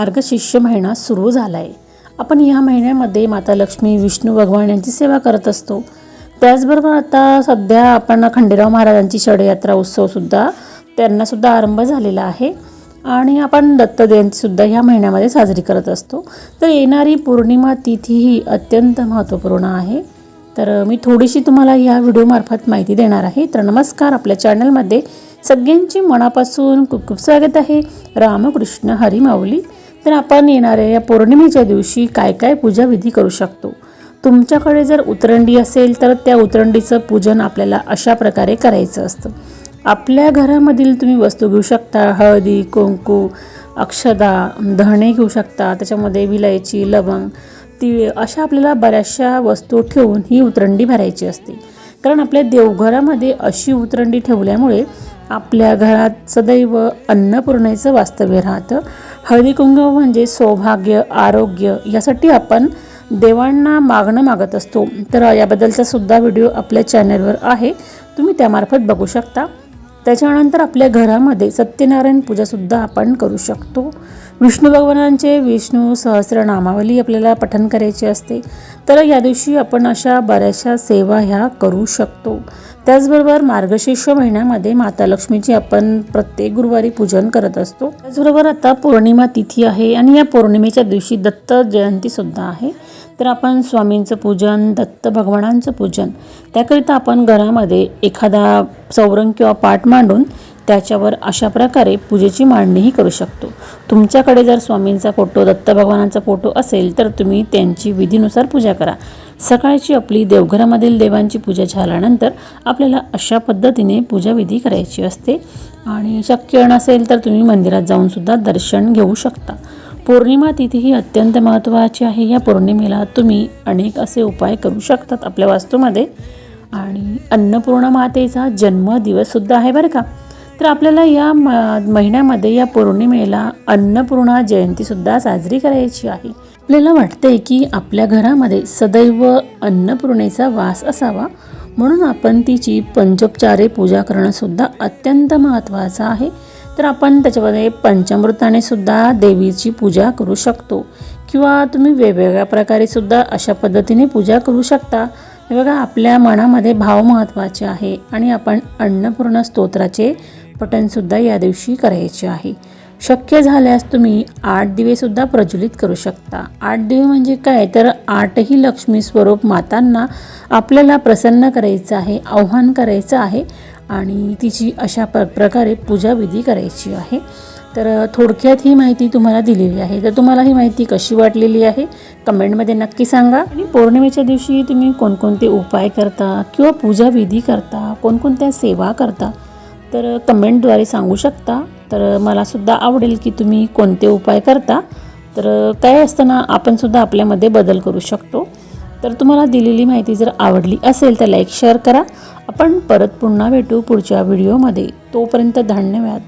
मार्गशिष्य महिना सुरू झाला आहे आपण या महिन्यामध्ये माता लक्ष्मी विष्णू भगवान यांची सेवा करत असतो. त्याचबरोबर आता सध्या आपण खंडेराव महाराजांची षडयात्रा उत्सवसुद्धा त्यांनासुद्धा आरंभ झालेला आहे. आणि आपण दत्त जयंतीसुद्धा ह्या महिन्यामध्ये साजरी करत असतो. तर येणारी पौर्णिमा तिथी ही अत्यंत महत्त्वपूर्ण आहे. तर मी थोडीशी तुम्हाला या व्हिडिओमार्फत माहिती देणार आहे. तर नमस्कार आपल्या चॅनलमध्ये सगळ्यांची मनापासून खूप खूप स्वागत आहे. रामकृष्ण हरी माऊली. तर आपण येणाऱ्या या पौर्णिमेच्या दिवशी काय काय पूजाविधी करू शकतो? तुमच्याकडे जर उतरंडी असेल तर त्या उतरंडीचं पूजन आपल्याला अशा प्रकारे करायचं असतं. आपल्या घरामधील तुम्ही वस्तू घेऊ शकता हळदी कुंकू अक्षदा धणे घेऊ शकता त्याच्यामध्ये विलायची लवंग तीळ अशा आपल्याला बऱ्याचशा वस्तू ठेवून ही उतरंडी भरायची असते. कारण आपल्या देवघरामध्ये अशी उतरंडी ठेवल्यामुळे आपल्या घरात सदैव अन्नपूर्णेचं वास्तव्य राहतं. हळदी कुंकू म्हणजे सौभाग्य आरोग्य यासाठी आपण देवांना मागणं मागत असतो. तर याबद्दलचा सुद्धा व्हिडिओ आपल्या चॅनलवर आहे. तुम्ही त्यामार्फत बघू शकता. त्याच्यानंतर आपल्या घरामध्ये सत्यनारायण पूजासुद्धा आपण करू शकतो. विष्णू भगवानांचे विष्णू सहस्रनामावली आपल्याला पठन करायची असते. तर या दिवशी आपण अशा बऱ्याचशा सेवा ह्या करू शकतो. त्याचबरोबर मार्गशीर्ष महिन्यामध्ये माता लक्ष्मीची आपण प्रत्येक गुरुवारी पूजन करत असतो. त्याचबरोबर आता पौर्णिमा तिथी आहे आणि या पौर्णिमेच्या दिवशी दत्त जयंतीसुद्धा आहे. तर आपण स्वामींचं पूजन दत्त भगवानांचं पूजन त्याकरिता आपण घरामध्ये एखादा चौरंग किंवा पाठ मांडून त्याच्यावर अशा प्रकारे पूजेची मांडणीही करू शकतो. तुमच्याकडे जर स्वामींचा फोटो दत्त भगवानांचा फोटो असेल तर तुम्ही त्यांची विधीनुसार पूजा करा. सकाळची आपली देवघरामधील देवांची पूजा झाल्यानंतर आपल्याला अशा पद्धतीने पूजाविधी करायची असते. आणि शक्य नसेल तर तुम्ही मंदिरात जाऊनसुद्धा दर्शन घेऊ शकता. पौर्णिमा तिथी ही अत्यंत महत्त्वाची आहे. या पौर्णिमेला तुम्ही अनेक असे उपाय करू शकतात आपल्या वास्तूमध्ये. आणि अन्नपूर्णा मातेचा जन्मदिवससुद्धा आहे बरं का? तर आपल्याला या म महिन्यामध्ये या पौर्णिमेला अन्नपूर्णा जयंतीसुद्धा साजरी करायची आहे. आपल्याला वाटते की आपल्या घरामध्ये सदैव अन्नपूर्णेचा वास असावा म्हणून आपण तिची पंचोपचारे पूजा करणंसुद्धा अत्यंत महत्त्वाचं आहे. तर आपण त्याच्यामध्ये पंचामृताने सुद्धा देवीची पूजा करू शकतो किंवा तुम्ही वेगवेगळ्या प्रकारे सुद्धा अशा पद्धतीने पूजा करू शकता. हे बघा आपल्या मनामध्ये भाव महत्त्वाचे आहे आणि आपण अन्नपूर्ण स्तोत्राचे पठणसुद्धा या दिवशी करायचे आहे. शक्य झाल्यास तुम्ही आठ दिवेसुद्धा प्रज्वलित करू शकता. आठ दिवे म्हणजे काय? तर आठही लक्ष्मी स्वरूप मातांना आपल्याला प्रसन्न करायचं आहे आव्हान करायचं आहे आणि तिची अशा प्र प्रकारे पूजाविधी करायची आहे. तर थोडक्यात ही माहिती तुम्हाला दिलेली आहे. तर तुम्हाला ही माहिती कशी वाटलेली आहे? कमेंटमध्ये नक्की सांगा. आणि पौर्णिमेच्या दिवशी तुम्ही कोणकोणते उपाय करता किंवा पूजाविधी करता? कोणकोणत्या सेवा करता? तर कमेंटद्वारे सांगू शकता. तर मलासुद्धा आवडेल की तुम्ही कोणते उपाय करता. तर काय असताना आपणसुद्धा आपल्यामध्ये बदल करू शकतो. तर तुम्हाला दिलेली माहिती जर आवडली असेल तर लाईक शेअर करा. आपण परत पुन्हा भेटू पुढच्या व्हिडिओमध्ये. तोपर्यंत धन्यवाद.